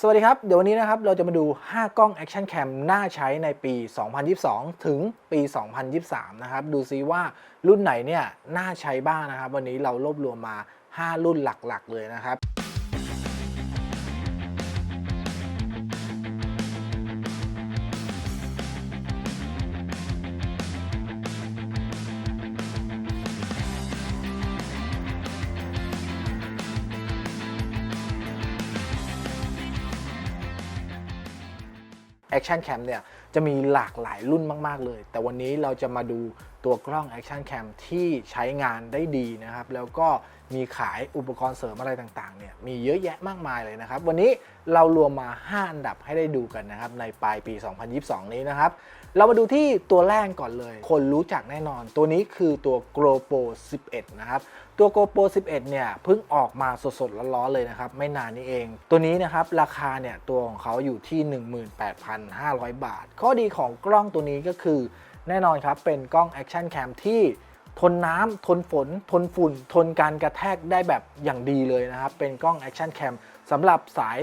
สวัสดีครับ เดี๋ยววันนี้นะครับเราจะมาดู 5 กล้อง Action Cam น่าใช้ในปี 2022 ถึงปี 2023 นะครับ ดูซิว่ารุ่นไหนเนี่ยน่าใช้บ้างนะครับ วันนี้เรารวบรวมมา 5 รุ่นหลักๆ เลยนะครับ Action Cam เนี่ยจะมีหลากหลายรุ่นมาก ๆ เลย แต่วันนี้เราจะมาดูตัวกล้อง Action Cam ที่ใช้งานได้ดีนะครับ แล้วก็มีขายอุปกรณ์เสริมอะไรต่างๆเนี่ยมีเยอะแยะมากมายเลยนะครับ วันนี้เรารวมมา 5 อันดับให้ได้ดูกันนะครับ ในปลายปี 2022 นี้นะครับ เรามาดูที่ตัวแรกก่อนเลย คนรู้จักแน่นอน ตัวนี้คือตัว GoPro 11 นะครับ ตัว GoPro 11 เนี่ยเพิ่งออกมาสดๆร้อนๆเลยนะครับ ไม่นานนี้เอง ตัวนี้นะครับราคาเนี่ยตัวของเขาอยู่ที่ 18,500 บาท ข้อดีของกล้องตัวนี้ก็คือ แน่นอนครับ เป็นกล้อง Action Cam ที่ทนน้ำทนฝน ทนฝุ่น ทนการกระแทกได้แบบอย่างดีเลยนะครับ เป็นกล้อง Action Cam สำหรับสาย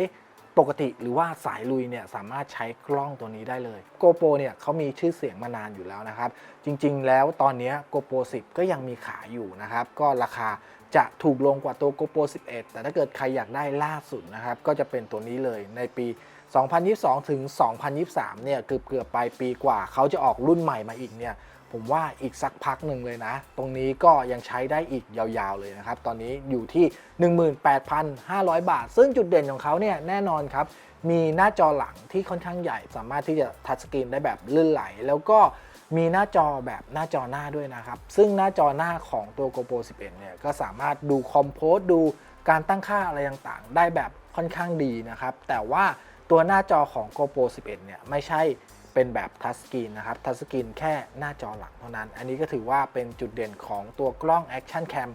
ปกติหรือว่าสายลุยเนี่ยสามารถใช้กล้องตัวนี้ได้เลย GoPro เนี่ยเขามีชื่อเสียงมานานอยู่แล้วนะครับ จริงๆ แล้วตอนนี้ GoPro 10 ก็ยังมีขายอยู่นะครับ ก็ราคาจะถูกลงกว่าตัว GoPro 11 แต่ถ้าเกิดใครอยากได้ล่าสุดนะครับ ก็จะเป็นตัวนี้เลยในปี 2022 ถึง 2023 เนี่ยเกือบเกือบปลายปีกว่า เขาจะออกรุ่นใหม่มาอีกเนี่ย ผมว่าอีกสักพักหนึ่งเลยนะ ตรงนี้ก็ยังใช้ได้อีกยาวๆเลยนะครับ ตอนนี้อยู่ที่ 18,500 บาท ซึ่งจุดเด่นของเขาเนี่ยแน่นอนครับ มีหน้าจอหลังที่ค่อนข้างใหญ่ สามารถที่จะทัชสกรีนได้แบบลื่นไหล แล้วก็มีหน้าจอแบบหน้าจอหน้าด้วยนะครับ ซึ่งหน้าจอหน้าของตัว GoPro 11 เนี่ย ก็สามารถดูคอมโพสดูการตั้งค่าอะไรต่างๆ ได้แบบค่อนข้างดีนะครับ แต่ว่า ตัวหน้าจอของ GoPro 11 เนี่ย ไม่ใช่เป็นแบบทัชสกรีนนะครับ ทัชสกรีนแค่หน้าจอหลังเท่านั้น อันนี้ก็ถือว่าเป็นจุดเด่นของตัวกล้อง Action Cam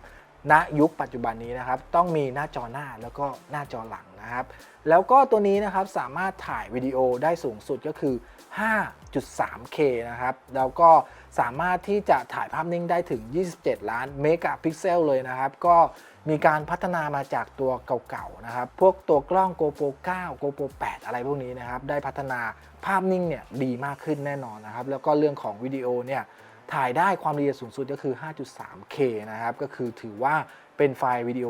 ณยุคปัจจุบันนี้นะครับ ต้องมีหน้าจอหน้าแล้วก็หน้าจอหลังนะครับ แล้วก็ตัวนี้นะครับสามารถถ่ายวิดีโอได้สูงสุดก็คือ 5.3K นะครับ แล้วก็สามารถที่จะถ่ายภาพนิ่งได้ถึง 27 ล้านเมกะพิกเซลเลยนะครับ ก็ มีการพัฒนามาจากตัวเก่าๆนะครับ พวกตัวกล้อง GoPro 9 GoPro 8 อะไรพวกนี้นะครับ ได้พัฒนาภาพนิ่งเนี่ยดีมากขึ้นแน่นอนนะครับ แล้วก็เรื่องของวิดีโอเนี่ยถ่ายได้ความละเอียดสูงสุดก็คือ 5.3K นะครับ ก็คือถือว่าเป็นไฟล์วิดีโอ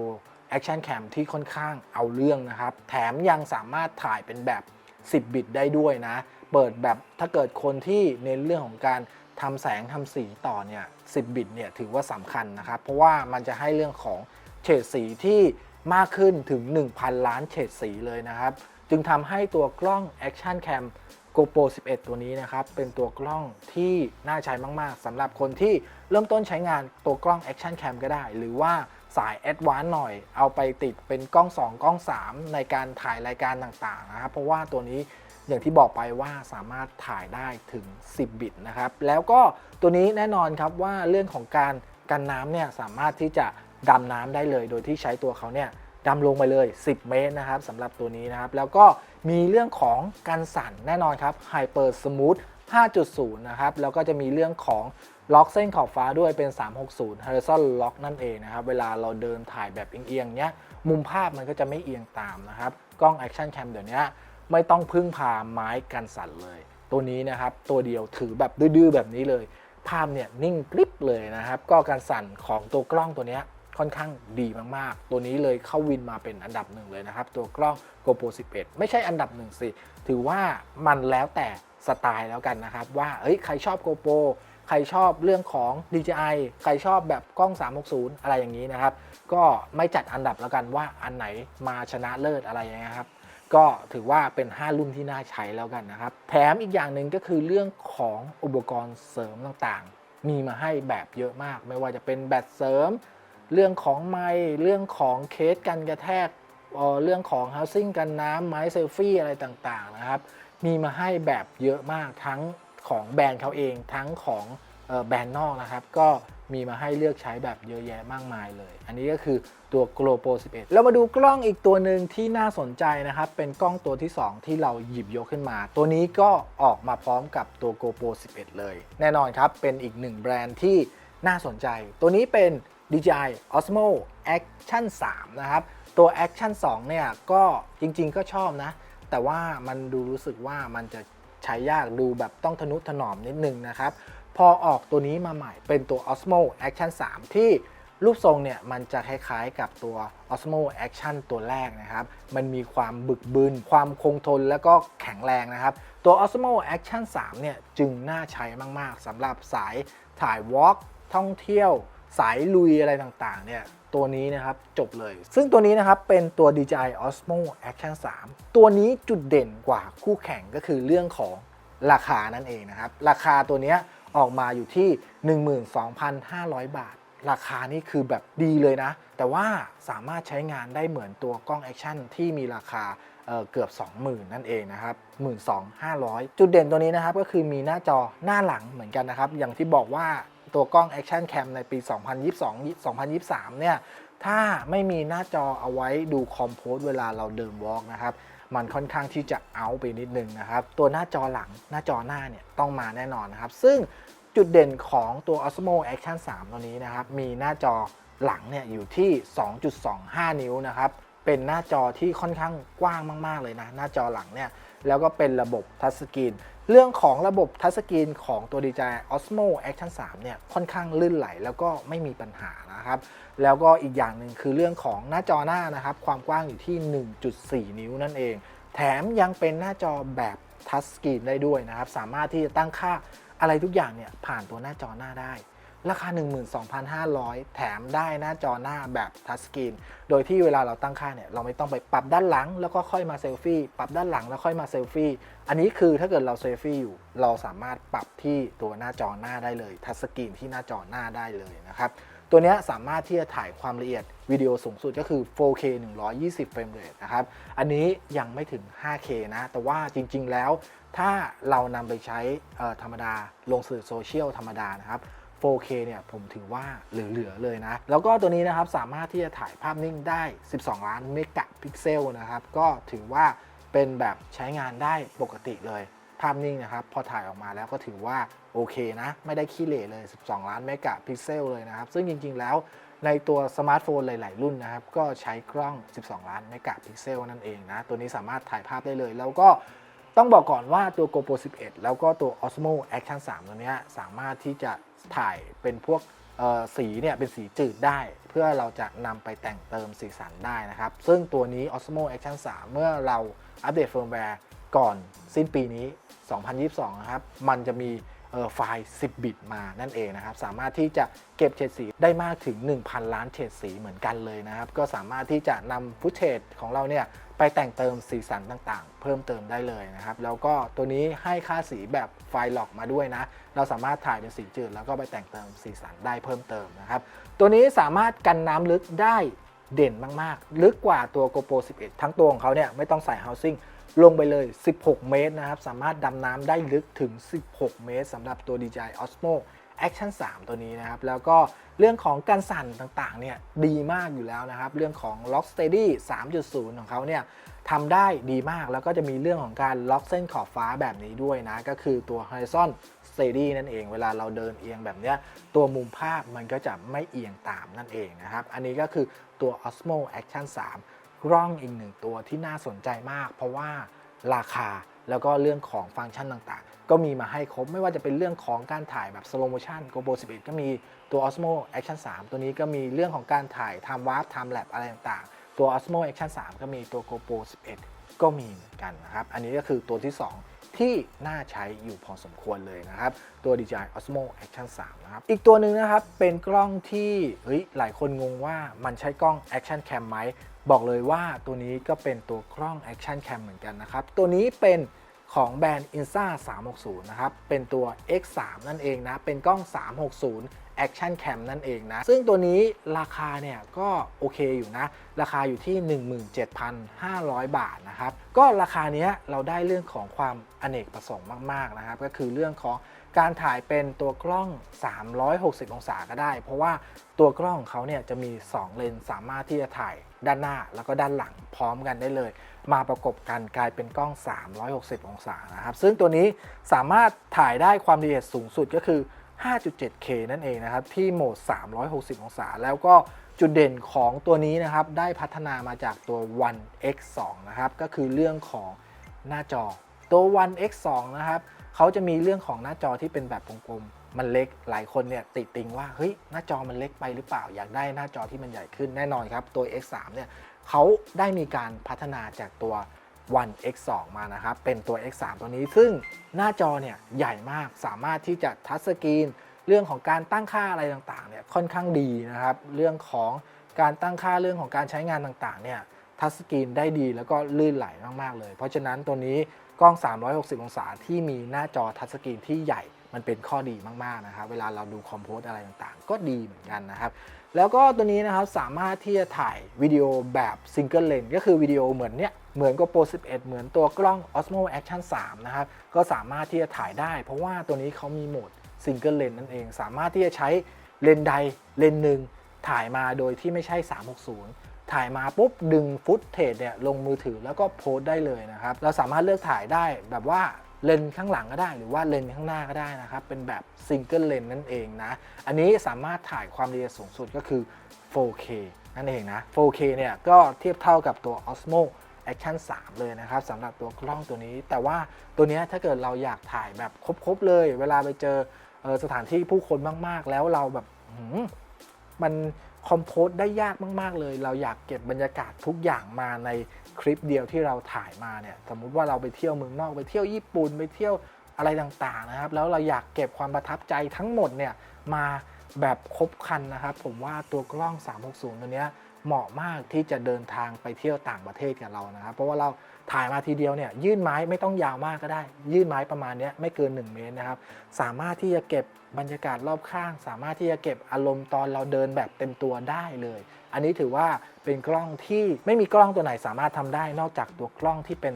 Action Cam ที่ค่อนข้างเอาเรื่องนะครับ แถมยังสามารถถ่ายเป็นแบบ 10 บิตได้ด้วยนะ เปิดแบบถ้าเกิดคนที่เน้นเรื่องของการทำแสงทำสีต่อเนี่ย 10 บิตเนี่ยถือว่าสำคัญนะครับ เพราะว่ามันจะให้เรื่องของ เฉดสีที่มากขึ้นถึง 1,000 ล้านเฉดสีเลยนะครับ จึงทำให้ตัวกล้อง Action Cam GoPro 11 ตัวนี้นะครับ เป็นตัวกล้องที่น่าใช้มาก ๆสำหรับคนที่เริ่มต้นใช้งานตัวกล้อง Action Cam ก็ได้ หรือว่าสายแอดวานซ์หน่อย เอาไปติดเป็นกล้อง 2 กล้อง 3 ในการถ่ายรายการต่างๆนะครับ เพราะว่าตัวนี้อย่างที่บอกไปว่าสามารถถ่ายได้ถึง 10 บิตนะครับ แล้วก็ตัวนี้แน่นอนครับว่าเรื่องของการกันน้ำเนี่ยสามารถที่จะ ดำน้ำได้เลย โดยที่ใช้ตัวเขาเนี่ยดำลงไปเลย 10 เมตรนะครับสำหรับตัวนี้นะครับ แล้วก็มีเรื่องของการสั่นแน่นอนครับ Hyper Smooth 5.0 นะครับ แล้วก็จะมีเรื่องของล็อกเส้นขอบฟ้าด้วยเป็น 360 Horizon Lock นั่นเองนะครับ เวลาเราเดินถ่ายแบบเอียงๆเนี้ย มุมภาพมันก็จะไม่เอียงตามนะครับ กล้อง Action Cam เดี๋ยวนี้ไม่ต้องพึ่งพาไม้กันสั่นเลย ตัวนี้นะครับตัวเดียวถือแบบดื้อๆแบบนี้เลย ภาพเนี่ยนิ่งกริบเลยนะครับ ก็การสั่นของตัวกล้องตัวเนี้ย ค่อนข้างดีมากๆ ตัวนี้เลยเข้าวินมาเป็นอันดับหนึ่งเลยนะครับ ตัวกล้อง GoPro 11 ไม่ใช่อันดับหนึ่งสิ ถือว่ามันแล้วแต่สไตล์แล้วกันนะครับ ว่าเอ้ยใครชอบ GoPro ใครชอบเรื่องของ DJI ใครชอบแบบกล้อง 360 อะไรอย่างนี้นะครับ ก็ไม่จัดอันดับแล้วกันว่าอันไหนมาชนะเลิศอะไรอย่างเงี้ยครับก็ถือว่าเป็น 5 รุ่นที่น่าใช้แล้วกันนะครับ แถมอีกอย่างหนึ่งก็คือเรื่องของอุปกรณ์เสริมต่างๆ มีมาให้แบบเยอะมาก ไม่ว่าจะเป็นแบตเสริม เรื่องของไมค์เรื่องของเคสกันกระแทกเรื่องของ housing กันน้ำไม้เซลฟี่อะไรต่างๆนะครับมีมาให้แบบเยอะมากทั้งของแบรนด์เขาเองทั้งของแบรนด์นอกนะครับ ก็มีมาให้เลือกใช้แบบเยอะแยะมากมายเลย อันนี้ก็คือตัว GoPro 11 เรามาดูกล้องอีกตัวหนึ่งที่น่าสนใจนะครับ เป็นกล้องตัวที่ 2 ที่เราหยิบยกขึ้นมา ตัวนี้ก็ออกมาพร้อมกับตัว GoPro 11 เลย แน่นอนครับ เป็นอีกหนึ่งแบรนด์ที่น่าสนใจ ตัวนี้เป็น DJI Osmo Action 3 นะครับ ตัว Action 2 เนี่ย ก็จริงๆก็ชอบนะ แต่ว่ามันดูรู้สึกว่ามันจะใช้ยากดูแบบต้องทนุถนอมนิดนึงนะครับ พอออกตัวนี้มาใหม่เป็นตัว Osmo Action 3 ที่รูปทรงเนี่ย มันจะคล้ายๆกับตัว Osmo Action ตัวแรกนะครับ มันมีความบึกบึนความคงทนแล้วก็แข็งแรงนะครับ ตัว Osmo Action 3 เนี่ย จึงน่าใช้มากๆสำหรับสายถ่ายวอล์กท่องเที่ยว สายลุยอะไรต่างๆเนี่ยตัวนี้นะครับจบเลย ซึ่งตัวนี้นะครับเป็นตัว DJI Osmo Action 3 ตัวนี้จุดเด่นกว่าคู่แข่งก็คือเรื่องของราคานั่นเองนะครับ ราคาตัวเนี้ยออกมาอยู่ที่ 12,500 บาท ราคานี่คือแบบดีเลยนะ แต่ว่าสามารถใช้งานได้เหมือนตัวกล้องแอคชั่นที่มีราคาเอ่อเกือบ 20,000 นั่นเองนะครับ 12,500 จุดเด่นตัวนี้นะครับก็คือมีหน้าจอหน้าหลังเหมือนกันนะครับ อย่างที่บอกว่า ตัวกล้อง Action Cam ในปี 2022-2023 เนี่ย ถ้าไม่มีหน้าจอเอาไว้ดูคอมโพสเวลาเราเดินวอล์กนะครับ มันค่อนข้างที่จะเอาไปนิดนึงนะครับ ตัวหน้าจอหลังหน้าจอหน้าเนี่ยต้องมาแน่นอนนะครับ ซึ่งจุดเด่นของตัว Osmo Action 3 ตัวนี้นะครับ มีหน้าจอหลังเนี่ยอยู่ที่ 2.25 นิ้วนะครับ เป็นหน้าจอที่ค่อนข้างกว้างมาก ๆ เลยนะ หน้าจอหลังเนี่ย แล้วก็เป็นระบบทัชสกรีน เรื่องของระบบทัชสกรีนของตัว DJI Osmo Action 3 เนี่ย ค่อนข้างลื่นไหลแล้วก็ไม่มีปัญหานะครับ แล้วก็อีกอย่างหนึ่งคือเรื่องของหน้าจอหน้านะครับ ความกว้างอยู่ที่ 1.4 นิ้วนั่นเอง แถมยังเป็นหน้าจอแบบทัชสกรีนได้ด้วยนะครับ สามารถที่จะตั้งค่าอะไรทุกอย่างเนี่ยผ่านตัวหน้าจอหน้าได้ ราคา 12,500 แถมได้หน้าจอหน้าแบบทัชสกรีน โดยที่เวลาเราตั้งค่าเนี่ย เราไม่ต้องไปปรับด้านหลัง แล้วก็ค่อยมาเซลฟี่ ปรับด้านหลังแล้วค่อยมาเซลฟี่ อันนี้คือถ้าเกิดเราเซลฟี่อยู่ เราสามารถปรับที่ตัวหน้าจอหน้าได้เลย ทัชสกรีนที่หน้าจอหน้าได้เลยนะครับ ตัวนี้สามารถที่จะถ่ายความละเอียดวิดีโอสูงสุดก็คือ 4K 120 เฟรมเรทนะครับ อันนี้ยังไม่ถึง 5K นะ แต่ว่าจริง ๆ แล้ว ถ้าเรานำไปใช้ธรรมดาลงสื่อโซเชียลธรรมดานะครับ 4K เนี่ยผมถือว่าเหลือๆเลยนะ แล้วก็ตัวนี้นะครับสามารถที่จะถ่ายภาพนิ่งได้ 12 ล้านเมกะพิกเซลนะครับก็ถือว่าเป็นแบบใช้งานได้ปกติเลย ภาพนิ่งนะครับ พอถ่ายออกมาแล้วก็ถือว่าโอเคนะ ไม่ได้ขี้เหร่เลย 12 ล้านเมกะพิกเซลเลยนะครับ ซึ่งจริง ๆ แล้วในตัวสมาร์ทโฟนหลาย ๆ รุ่นนะครับ ก็ใช้กล้อง 12 ล้านเมกะพิกเซลนั่นเองนะ ตัวนี้สามารถถ่ายภาพได้เลย แล้วก็ต้องบอกก่อนว่าตัว GoPro 11 แล้วก็ตัว Osmo Action 3 ตัวเนี้ยสามารถที่จะ ถ่ายเป็นพวกสีเนี่ยเป็นสีจืดได้ เพื่อเราจะนำไปแต่งเติมสีสันได้นะครับ ซึ่งตัวนี้ Osmo Action 3 เมื่อเราอัปเดตเฟิร์มแวร์ก่อนสิ้นปีนี้ 2022 นะครับ มันจะมีไฟล์ 10 บิตมานั่นเองนะครับ สามารถที่จะเก็บเฉดสีได้มากถึง 1,000 ล้านเฉดสีเหมือนกันเลยนะครับ ก็สามารถที่จะนำฟุตเทจของเราเนี่ย ไปแต่งเติมสีสันต่างๆ เพิ่มเติมได้เลยนะครับ แล้วก็ตัวนี้ให้ค่าสีแบบไฟล์ล็อกมาด้วยนะ เราสามารถถ่ายเป็นสีจืดแล้วก็ไปแต่งเติมสีสันได้เพิ่มเติมนะครับ ตัวนี้สามารถกันน้ำลึกได้เด่นมากๆ ลึกกว่าตัว GoPro 11 ทั้งตัวของเขาเนี่ยไม่ต้องใส่ housing ลงไปเลย 16 เมตรนะครับ สามารถดำน้ำได้ลึกถึง 16 เมตรสำหรับตัว DJI Osmo Action 3 ตัวนี้นะครับ แล้วก็เรื่องของการสั่นต่างๆเนี่ยดีมากอยู่แล้วนะครับ เรื่องของ Lock Steady 3.0 ของเขาเนี่ยทำได้ดีมากแล้วก็จะมีเรื่องของการล็อกเส้นขอบฟ้าแบบนี้ด้วยนะ ก็คือตัว Horizon Steady นั่นเอง เวลาเราเดินเอียงแบบเนี้ยตัวมุมภาพมันก็จะไม่เอียงตามนั่นเองนะครับ อันนี้ก็คือตัว Osmo Action 3กล้องอีกหนึ่งตัวที่น่าสนใจมาก เพราะว่าราคาแล้วก็เรื่องของฟังก์ชันต่างๆ ก็มีมาให้ครบไม่ว่าจะเป็นเรื่องของการถ่ายแบบ slow motion GoPro 11 ก็มีตัว Osmo Action 3 ตัวนี้ก็มีเรื่องของการถ่าย time warp time lapse อะไรต่างๆ ตัว Osmo Action 3 ก็มีตัว GoPro 11 ก็มีเหมือนกันนะครับ อันนี้ก็คือตัวที่ 2ที่น่าใช้อยู่พอสมควรเลยนะครับ ตัว DJI Osmo Action 3 นะครับ อีกตัวหนึ่งนะครับ เป็นกล้องที่เฮ้ยหลายคนงงว่ามันใช้กล้อง Action Cam ไหม บอกเลยว่าตัวนี้ก็เป็นตัวกล้อง Action Cam เหมือนกันนะครับ ตัวนี้เป็นของแบรนด์ Insta 360 นะครับ เป็นตัว X3 นั่นเองนะ เป็นกล้อง 360 Action Cam นั่นเองนะ ซึ่งตัวนี้ราคาเนี่ยก็โอเคอยู่นะ ราคาอยู่ที่ 17,500 บาทนะครับ ก็ราคาเนี้ยเราได้เรื่องของความอเนกประสงค์มาก ๆ นะครับ ก็คือเรื่องของการถ่ายเป็นตัวกล้อง 360 องศาก็ได้ เพราะว่าตัวกล้องของเขาเนี่ยจะมี 2 เลนส์สามารถที่จะถ่าย ด้านหน้าแล้วก็ด้านหลังพร้อมกันได้เลย มาประกบกันกลายเป็นกล้อง 360 องศานะครับ ซึ่งตัวนี้สามารถถ่ายได้ความละเอียดสูงสุดก็คือ 5.7K นั่นเองนะครับ ที่โหมด 360 องศา แล้วก็จุดเด่นของตัวนี้นะครับ ได้พัฒนามาจากตัว One X2 นะครับ ก็คือเรื่องของหน้าจอ ตัว One X2 นะครับ เขาจะมีเรื่องของหน้าจอที่เป็นแบบวงกลม มันเล็กหลายคนเนี่ยติดติงว่าเฮ้ยหน้าจอมันเล็กไปหรือเปล่าอยากได้หน้าจอที่มันใหญ่ขึ้นแน่นอนครับ ตัว X3 เนี่ยเขาได้มีการพัฒนาจากตัว One X2 มานะครับ เป็นตัว X3 ตัวนี้ซึ่งหน้าจอเนี่ยใหญ่มากสามารถที่จะทัชสกรีนเรื่องของการตั้งค่าอะไรต่างๆเนี่ยค่อนข้างดีนะครับ เรื่องของการตั้งค่าเรื่องของการใช้งานต่างๆเนี่ยทัชสกรีนได้ดีแล้วก็ลื่นไหลมากๆเลย เพราะฉะนั้นตัวนี้กล้อง 360 องศาที่มีหน้าจอทัชสกรีนที่ใหญ่ มันเป็นข้อดีมากๆนะครับ เวลาเราดูคอมโพสอะไรต่างๆ ก็ดีเหมือนกันนะครับ แล้วก็ตัวนี้นะครับสามารถที่จะถ่ายวิดีโอแบบซิงเกิลเลนก็คือวิดีโอเหมือนเนี้ยเหมือนกับ Pro 11 เหมือนตัวกล้อง Osmo Action 3 นะครับ ก็สามารถที่จะถ่ายได้ เพราะว่าตัวนี้เขามีโหมดซิงเกิลเลนนั่นเอง สามารถที่จะใช้เลนใดเลนหนึ่งถ่ายมาโดยที่ไม่ใช่ 360ถ่ายมาปุ๊บดึงฟุตเทจเนี่ยลงมือถือแล้วก็โพสต์ได้เลยนะครับ เราสามารถเลือกถ่ายได้แบบว่า เลนข้างหลังก็ได้ หรือว่าเลนข้างหน้าก็ได้นะครับ เป็นแบบซิงเกิลเลนนั่นเองนะ อันนี้สามารถถ่ายความละเอียดสูงสุดก็คือ 4K นั่นเองนะ 4K เนี่ยก็เทียบเท่ากับตัว Osmo Action 3 เลยนะครับสำหรับตัวกล้องตัวนี้ แต่ว่าตัวนี้ถ้าเกิดเราอยากถ่ายแบบครบๆเลย เวลาไปเจอเออสถานที่ผู้คนมาก ๆ แล้วเราแบบมมัน คอมโพสได้ยากมากๆเลย เราอยากเก็บบรรยากาศทุกอย่างมาในคลิปเดียวที่เราถ่ายมาเนี่ยสมมุติว่าเราไปเที่ยวเมืองนอกไปเที่ยวญี่ปุ่นไปเที่ยวอะไรต่างๆนะครับ แล้วเราอยากเก็บความประทับใจทั้งหมดเนี่ยมาแบบครบคันนะครับ ผมว่าตัวกล้อง 360 ตัวเนี้ย เหมาะมากที่จะเดินทางไปเที่ยวต่างประเทศกับเรานะครับ เพราะว่าเราถ่ายมาทีเดียวเนี่ยยื่นไม้ไม่ต้องยาวมากก็ได้ ยื่นไม้ประมาณนี้ไม่เกิน 1 เมตรนะครับ สามารถที่จะเก็บบรรยากาศรอบข้าง สามารถที่จะเก็บอารมณ์ตอนเราเดินแบบเต็มตัวได้เลย อันนี้ถือว่าเป็นกล้องที่ไม่มีกล้องตัวไหนสามารถทำได้นอกจากตัวกล้องที่เป็น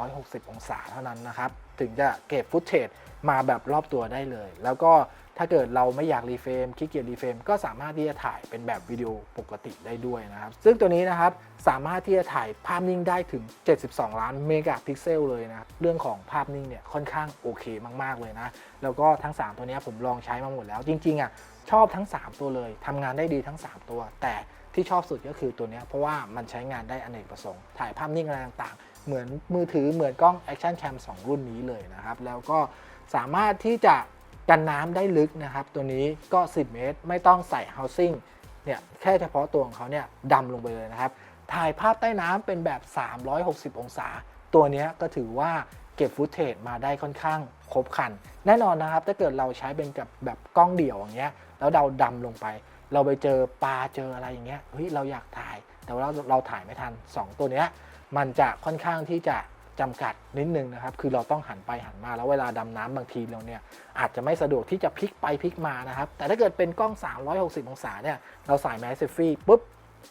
360 องศาเท่านั้นนะครับ ถึงจะเก็บฟุตเทจมาแบบรอบตัวได้เลย แล้วก็ ถ้าเกิดเราไม่อยากรีเฟรมขี้เกียจรีเฟรมก็สามารถที่จะถ่ายเป็นแบบวิดีโอปกติได้ด้วยนะครับ ซึ่งตัวนี้นะครับสามารถที่จะถ่ายภาพนิ่งได้ถึง 72 ล้านเมกะพิกเซลเลยนะเรื่องของภาพนิ่งเนี่ยค่อนข้างโอเคมากๆเลยนะ แล้วก็ทั้ง 3 ตัวนี้ผมลองใช้มาหมดแล้ว จริงๆอะชอบทั้ง 3 ตัวเลยทำงานได้ดีทั้ง 3 ตัว แต่ที่ชอบสุดก็คือตัวนี้เพราะว่ามันใช้งานได้อเนกประสงค์ ถ่ายภาพนิ่งอะไรต่างๆ เหมือนมือถือเหมือนกล้อง Action Cam 2 รุ่นนี้เลยนะครับแล้วก็สามารถที่จะ กันน้ำได้ลึกนะครับ ตัวนี้ก็ 10 เมตร ไม่ต้องใส่ housing เนี่ยแค่เฉพาะตัวของเขาเนี่ยดำลงไปเลยนะครับ ถ่ายภาพใต้น้ำเป็นแบบ 360 องศา ตัวนี้ก็ถือว่าเก็บฟุตเทจมาได้ค่อนข้างครบครัน แน่นอนนะครับ ถ้าเกิดเราใช้เป็นกับแบบกล้องเดี่ยวอย่างเงี้ยแล้วเราดำลงไป เราไปเจอปลาเจออะไรอย่างเงี้ยเฮ้ยเราอยากถ่าย แต่ว่าเราเราถ่ายไม่ทัน 2 ตัวเนี้ยมันจะค่อนข้างที่จะ จำกัดนิดนึงนะครับ คือเราต้องหันไปหันมาแล้วเวลาดำน้ำบางทีเราเนี่ยอาจจะไม่สะดวกที่จะพลิกไปพลิกมานะครับ แต่ถ้าเกิดเป็นกล้อง 360 องศาเนี่ยเราใส่แมสเซฟฟี่ปุ๊บ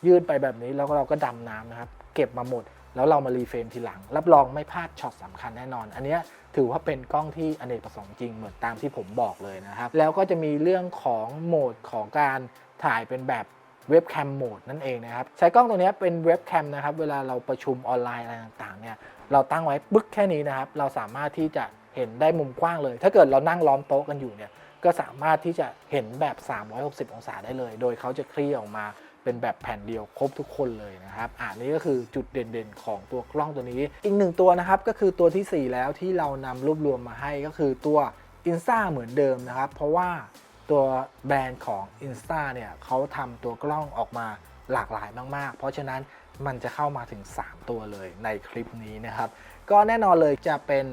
ยื่นไปแบบนี้แล้วเราก็ดำน้ำนะครับ เก็บมาหมด แล้วเรามารีเฟรมทีหลัง รับรองไม่พลาดช็อตสำคัญแน่นอน อันนี้ถือว่าเป็นกล้องที่อเนกประสงค์จริงเหมือนตามที่ผมบอกเลยนะครับ แล้วก็จะมีเรื่องของโหมดของการถ่ายเป็นแบบ เว็บแคมโหมดนั่นเองนะครับ ใช้กล้องตัวนี้เป็นเว็บแคมนะครับ เวลาเราประชุมออนไลน์อะไรต่างๆเนี่ยเราตั้งไว้ปึ๊กแค่นี้นะครับ เราสามารถที่จะเห็นได้มุมกว้างเลย ถ้าเกิดเรานั่งล้อมโต๊ะกันอยู่เนี่ยก็สามารถที่จะเห็นแบบ 360 องศาได้เลย โดยเขาจะคลี่ออกมาเป็นแบบแผ่นเดียวครบทุกคนเลยนะครับอ่านี่ก็คือจุดเด่นๆ ของตัวกล้องตัวนี้ อีกหนึ่งตัวนะครับก็คือตัวทีสี่4 แล้วที่เรานำรวบรวมมาให้ก็คือตัว i n s t a เหมือนเดิมนะครับ เพราะว่า ตัวแบรนด์ของ i n s t a เนี่ยเขาทำตัวกล้องออกมาหลากหลายมาก ๆ เพราะฉะนั้นมันจะเข้ามาถึง 3 ตัวเลยในคลิปนี้นะครับ ก็แน่นอนเลยจะเป็น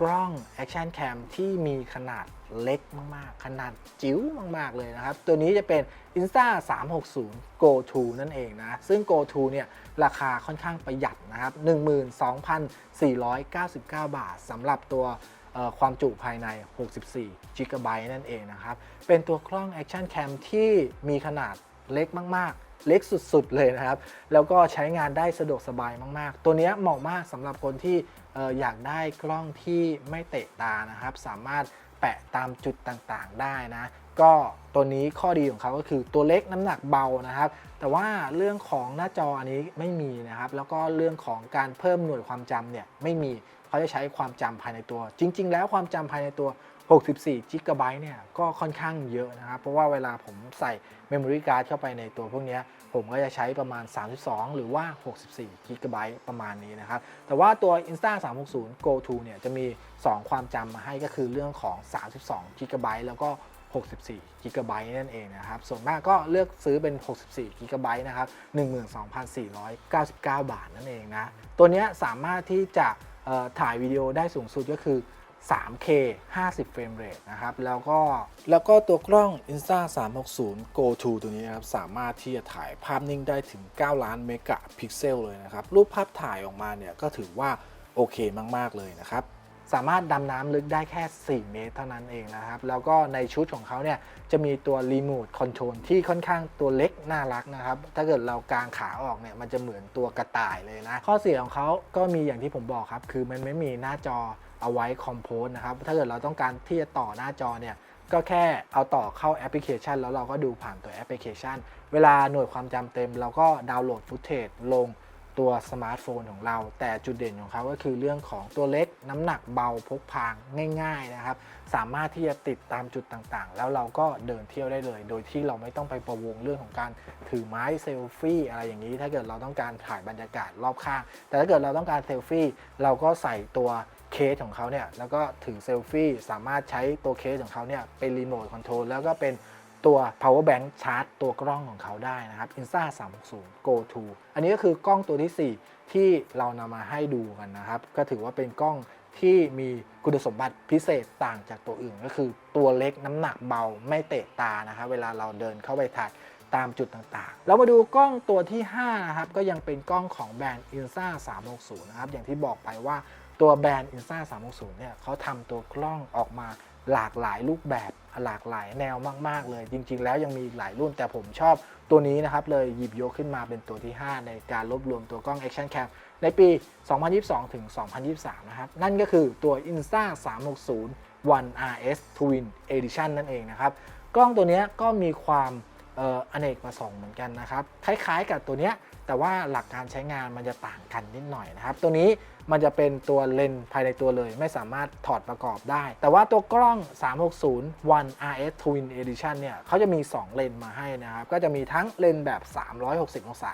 กล้อง Action Cam ที่มีขนาดเล็กมาก ๆ ขนาดจิ๋วมาก ๆ เลยนะครับ ตัวนี้จะเป็น Insta 360 Go To นั่นเองนะ ซึ่ง Go To เนี่ยราคาค่อนข้างประหยัดนะครับ 12,499 บาทสำหรับตัว ความจุภายใน 64 g b นั่นเองนะครับ เป็นตัวกล้อง Action Cam ที่มีขนาดเล็กมาก ๆ เล็กสุด ๆ เลยนะครับ แล้วก็ใช้งานได้สะดวกสบายมาก ๆ ตัวนี้เหมาะมากสำหรับคนที่อออยากได้กล้องที่ไม่เตะตานะครับ สามารถแปะตามจุดต่าง ๆ ได้นะ ก็ตัวนี้ข้อดีของเขาก็คือตัวเล็กน้ำหนักเบานะครับ แต่ว่าเรื่องของหน้าจออันนี้ไม่มีนะครับ แล้วก็เรื่องของการเพิ่มหน่วยความจำเนี่ยไม่มีเขาจะใช้ความจำภายในตัว จริง ๆ แล้วความจำภายในตัว 64 g b เนี่ยก็ค่อนข้างเยอะนะครับ เพราะว่าเวลาผมใส่ Memory Card เข้าไปในตัวพวกนี้ผมก็จะใช้ประมาณ 32 หรือว่า 64 g b ประมาณนี้นะครับ แต่ว่าตัว Insta 360 Go to เนี่ยจะมี 2 ความจำมาให้ก็คือเรื่องของ 32 g b แล้วก็ 64 g b นั่นเองนะครับ ส่วนมากก็เลือกซื้อเป็น 64 g b นะครับ 12,499 บาทนั่นเองนะ ตัวนี้สามารถที่จะถ่ายวิดีโอได้สูงสุดก็คือ 3K 50 เฟรมเรทนะครับ แล้วก็แล้วก็ตัวกล้อง Insta 360 Go to ตัวนี้นะครับ สามารถที่จะถ่ายภาพนิ่งได้ถึง 9 ล้านเมกะพิกเซลเลยนะครับ รูปภาพถ่ายออกมาเนี่ยก็ถือว่าโอเคมาก ๆ เลยนะครับ สามารถดำน้ำลึกได้แค่ 4 เมตรเท่านั้นเองนะครับ แล้วก็ในชุดของเขาเนี่ยจะมีตัวรีโมทคอนโทรลที่ค่อนข้างตัวเล็กน่ารักนะครับ ถ้าเกิดเรากางขาออกเนี่ยมันจะเหมือนตัวกระต่ายเลยนะ ข้อเสียของเขาก็มีอย่างที่ผมบอกครับ คือมันไม่มีหน้าจอเอาไว้คอมโพสนะครับ ถ้าเกิดเราต้องการที่จะต่อหน้าจอเนี่ยก็แค่เอาต่อเข้าแอปพลิเคชัน แล้วเราก็ดูผ่านตัวแอปพลิเคชัน เวลาหน่วยความจำเต็ม เราก็ดาวน์โหลดฟุตเทจลง ตัวสมาร์ทโฟนของเรา แต่จุดเด่นของเขาก็คือเรื่องของตัวเล็กน้ำหนักเบาพกพาง่ายๆนะครับ สามารถที่จะติดตามจุดต่างๆ แล้วเราก็เดินเที่ยวได้เลย โดยที่เราไม่ต้องไปประวงเรื่องของการถือไม้เซลฟี่อะไรอย่างนี้ ถ้าเกิดเราต้องการถ่ายบรรยากาศรอบข้าง แต่ถ้าเกิดเราต้องการเซลฟี่เราก็ใส่ตัวเคสของเขาเนี่ยแล้วก็ถือเซลฟี่สามารถใช้ตัวเคสของเขาเนี่ยเป็นรีโมทคอนโทรลแล้วก็เป็น ตัว power bank ชาร์จตัวกล้องของเขาได้นะครับ Insta 360 Go to อันนี้ก็คือกล้องตัวที่ 4 ที่เรานำมาให้ดูกันนะครับ ก็ถือว่าเป็นกล้องที่มีคุณสมบัติพิเศษต่างจากตัวอื่น ก็คือตัวเล็กน้ำหนักเบาไม่เตะตานะครับ เวลาเราเดินเข้าไปถ่ายตามจุดต่างๆ เรามาดูกล้องตัวที่ 5 นะครับ ก็ยังเป็นกล้องของแบรนด์ Insta 360 นะครับ อย่างที่บอกไปว่าตัวแบรนด์ Insta 360 เนี่ยเขาทำตัวกล้องออกมา หลากหลายรูปแบบหลากหลายแนวมาก ๆ เลย จริง ๆ แล้วยังมีหลายรุ่นแต่ผมชอบตัวนี้นะครับ เลยหยิบยกขึ้นมาเป็นตัวที่ 5 ในการรวบรวมตัวกล้อง Action Cam ในปี 2022 ถึง 2023 นะครับ นั่นก็คือตัว Insta 360 One RS Twin Edition นั่นเองนะครับ กล้องตัวนี้ก็มีความเอ่ออเนกประสงค์เหมือนกันนะครับ คล้ายๆกับตัวเนี้ย แต่ว่าหลักการใช้งานมันจะต่างกันนิดหน่อยนะครับ ตัวนี้มันจะเป็นตัวเลนส์ภายในตัวเลย ไม่สามารถถอดประกอบได้ แต่ว่าตัวกล้อง 360 One RS Twin Edition เนี่ยเขาจะมี 2 เลนส์มาให้นะครับ ก็จะมีทั้งเลนส์แบบ 360 องศา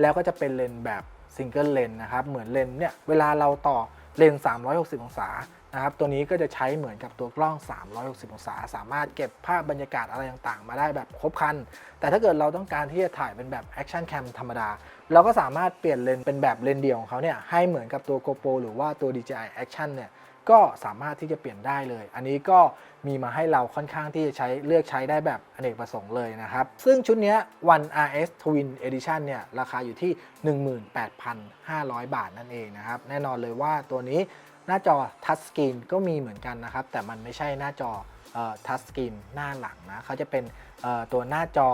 แล้วก็จะเป็นเลนส์แบบซิงเกิลเลนนะครับ เหมือนเลนส์เนี่ย เวลาเราต่อเลนส์360 องศา นะครับตัวนี้ก็จะใช้เหมือนกับตัวกล้อง 360 องศา สามารถเก็บภาพบรรยากาศอะไรต่างๆ มาได้แบบครบครัน แต่ถ้าเกิดเราต้องการที่จะถ่ายเป็นแบบแอคชั่นแคมธรรมดา เราก็สามารถเปลี่ยนเลนเป็นแบบเลนเดียวของเขาเนี่ยให้เหมือนกับตัว GoPro หรือว่าตัว DJI Action เนี่ยก็สามารถที่จะเปลี่ยนได้เลย อันนี้ก็มีมาให้เราค่อนข้างที่จะใช้เลือกใช้ได้แบบอเนกประสงค์เลยนะครับ ซึ่งชุดนี้ One RS Twin Edition เนี่ยราคาอยู่ที่ 18,500 บาทนั่นเองนะครับ แน่นอนเลยว่าตัวนี้ หน้าจอทัชสกรีนก็มีเหมือนกันนะครับ แต่มันไม่ใช่หน้าจอทัชสกรีนหน้าหลังนะเขาจะเป็นตัวหน้าจอ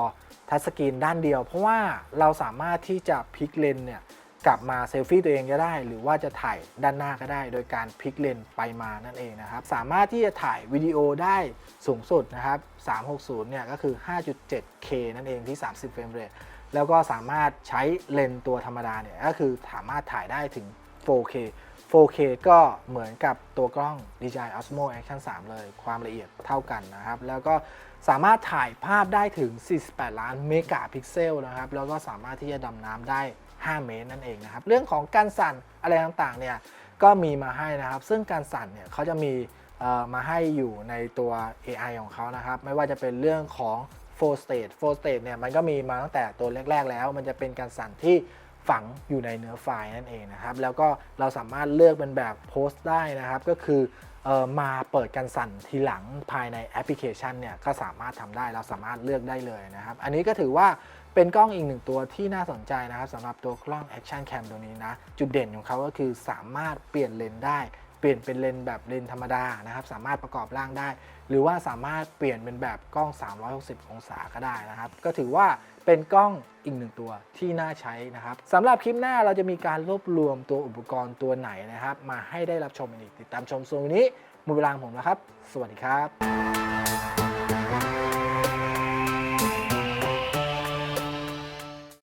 ทัชสกรีนด้านเดียว เพราะว่าเราสามารถที่จะพลิกเลนส์เนี่ยกลับมาเซลฟี่ตัวเองก็ได้ หรือว่าจะถ่ายด้านหน้าก็ได้ โดยการพลิกเลนไปมานั่นเองนะครับ สามารถที่จะถ่ายวิดีโอได้สูงสุดนะครับ 360 เนี่ยก็คือ 5.7K นั่นเองที่ 30 เฟรมเรทแล้วก็สามารถใช้เลนตัวธรรมดาเนี่ยก็คือสามารถถ่ายได้ถึง 4K 4K ก็เหมือนกับตัวกล้อง DJI Osmo Action 3 เลย ความละเอียดเท่ากันนะครับ แล้วก็สามารถถ่ายภาพได้ถึง 48 ล้านเมกะพิกเซลนะครับ แล้วก็สามารถที่จะดำน้ำได้ 5 เมตรนั่นเองนะครับ เรื่องของการสั่นอะไรต่างๆ เนี่ย ก็มีมาให้นะครับ ซึ่งการสั่นเนี่ยเขาจะมีมาให้อยู่ในตัว AI ของเขานะครับ ไม่ว่าจะเป็นเรื่องของ4 state 4 state เนี่ย มันก็มีมาตั้งแต่ตัวแรก ๆ แล้ว มันจะเป็นการสั่นที่ ฝังอยู่ในเนื้อไฟล์นั่นเองนะครับ แล้วก็เราสามารถเลือกเป็นแบบโพสต์ได้นะครับ ก็คือออมาเปิดการสั่นทีหลังภายในแอปพลิเคชันเนี่ยก็สามารถทำได้เราสามารถเลือกได้เลยนะครับ อันนี้ก็ถือว่าเป็นกล้องอีกหนึ่งตัวที่น่าสนใจนะครับสำหรับตัวกล้อง Action Cam ตัวนี้นะ จุดเด่นของเขาก็คือสามารถเปลี่ยนเลนได้ เปลี่ยนเป็นเลนแบบเลนธรรมดานะครับ สามารถประกอบร่างได้ หรือว่าสามารถเปลี่ยนเป็นแบบกล้อง 360 องศาก็ได้นะครับ ก็ถือว่า เป็นกล้องอีกหนึ่งตัวที่น่าใช้นะครับสำหรับคลิปหน้าเราจะมีการรวบรวมตัวอุปกรณ์ตัวไหนนะครับ มาให้ได้รับชมอีกติดตามชมโซนนนี้หมดเวลาของผมแล้วครับ สวัสดีครับ